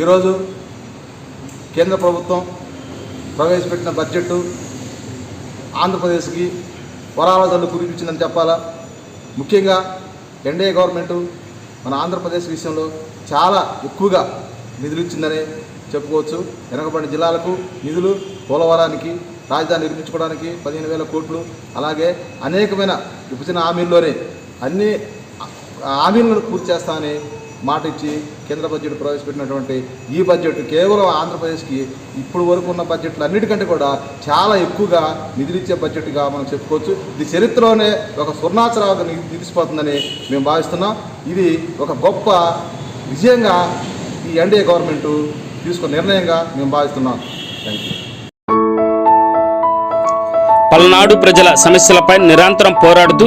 ఈరోజు కేంద్ర ప్రభుత్వం ప్రవేశపెట్టిన బడ్జెట్ ఆంధ్రప్రదేశ్కి వరాల జల్లు కురిపించిందని చెప్పాలా? ముఖ్యంగా ఎన్డీఏ గవర్నమెంట్ మన ఆంధ్రప్రదేశ్ విషయంలో చాలా ఎక్కువగా నిధులు ఇచ్చిందని చెప్పుకోవచ్చు. వెనకబడిన జిల్లాలకు నిధులు పోలవరానికి రాజధాని నిర్మించుకోవడానికి పదిహేను వేల కోట్లు అలాగే అనేకమైన విభజన హామీల్లోనే అన్ని హామీలను పూర్తి చేస్తామని మాట ఇచ్చి కేంద్ర బడ్జెట్ ప్రవేశపెట్టినటువంటి ఈ బడ్జెట్ కేవలం ఆంధ్రప్రదేశ్కి ఇప్పుడు వరకు ఉన్న బడ్జెట్లు అన్నిటికంటే కూడా చాలా ఎక్కువగా నిధులిచ్చే బడ్జెట్గా మనం చెప్పుకోవచ్చు. ఇది చరిత్రలోనే ఒక స్వర్ణాచరాగా నిలిచిపోతుందని మేము భావిస్తున్నాం. ఇది ఒక గొప్ప విజయంగా ఈ ఎన్డీఏ గవర్నమెంట్ తీసుకున్న నిర్ణయంగా మేము భావిస్తున్నాం. థ్యాంక్ యూ పల్నాడు ప్రజల సమస్యలపై నిరంతరం పోరాడుతూ